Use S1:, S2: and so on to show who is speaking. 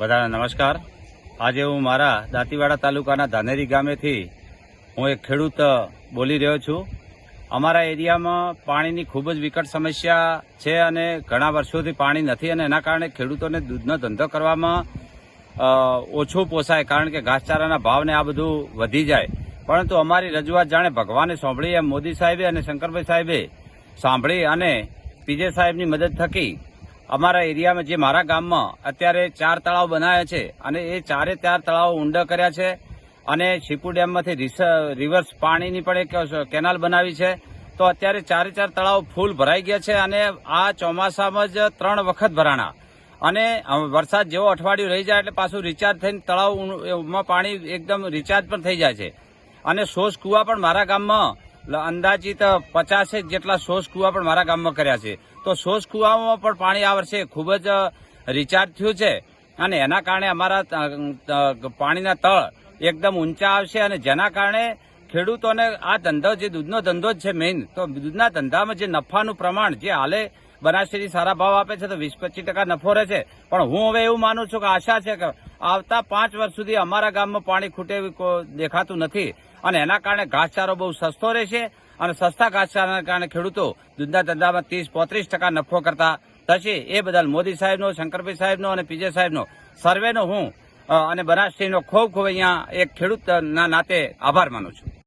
S1: બધાને નમસ્કાર. આજે હું મારા દાંતીવાડા તાલુકાના ધાનેરી ગામેથી હું એક ખેડૂત બોલી રહ્યો છું. અમારા એરિયામાં પાણીની ખૂબ જ વિકટ સમસ્યા છે અને ઘણા વર્ષોથી પાણી નથી અને એના કારણે ખેડૂતોને દૂધનો ધંધો કરવામાં ઓછું પોસાય કારણ કે ઘાસચારાના ભાવને આ બધું વધી જાય. પરંતુ અમારી રજૂઆત જાણે ભગવાને સાંભળી એમ મોદી સાહેબે અને શંકરભાઈ સાહેબે સાંભળી અને પીજે સાહેબની મદદ થકી અમારા એરિયામાં જે મારા ગામમાં અત્યારે ચાર તળાવ બનાવ્યા છે અને એ ચારે ચાર તળાવ ઊંડા કર્યા છે અને શીપુ ડેમમાંથી રિવર્સ પાણીની પણ એક કેનાલ બનાવી છે. તો અત્યારે ચારે ચાર તળાવ ફૂલ ભરાઈ ગયા છે અને આ ચોમાસામાં જ ત્રણ વખત ભરાણા. અને વરસાદ જેવો અઠવાડિયું રહી જાય એટલે પાછું રિચાર્જ થઈને તળાવમાં પાણી એકદમ રિચાર્જ પણ થઈ જાય છે. અને સોસ કુવા પણ મારા ગામમાં અંદાજિત પચાસેક જેટલા સોસ કુવા પણ મારા ગામમાં કર્યા છે. તો સોસ કુવામાં પણ પાણી આ વર્ષે ખૂબ જ રિચાર્જ થયું છે. અને એના કારણે અમારા પાણીના તળ એકદમ ઊંચા આવશે અને જેના કારણે ખેડૂતોને આ ધંધો, જે દૂધનો ધંધો જ છે મેઇન તો દૂધના ધંધામાં જે નફાનું પ્રમાણ, જે હાલે બનાસડેરી સારા ભાવ આપે છે, તો વીસ પચીસ ટકા નફો રહે છે. પણ હું હવે એવું માનું છું કે આશા છે કે આવતા પાંચ વર્ષ સુધી અમારા ગામમાં પાણી ખૂટે દેખાતું નથી. અને એના કારણે ઘાસચારો બહુ સસ્તો રહેશે અને સસ્તા ઘાસચારાના કારણે ખેડૂતો દૂધના ધંધામાં ત્રીસ પોત્રીસ ટકા નફો કરતા થશે. એ બદલ મોદી સાહેબનો, શંકરભાઈ સાહેબનો અને પીજે સાહેબનો સર્વેનો હું અને બનાસડેરીનો ખૂબ ખૂબ અહીંયા એક ખેડૂતના નાતે આભાર માનું છું.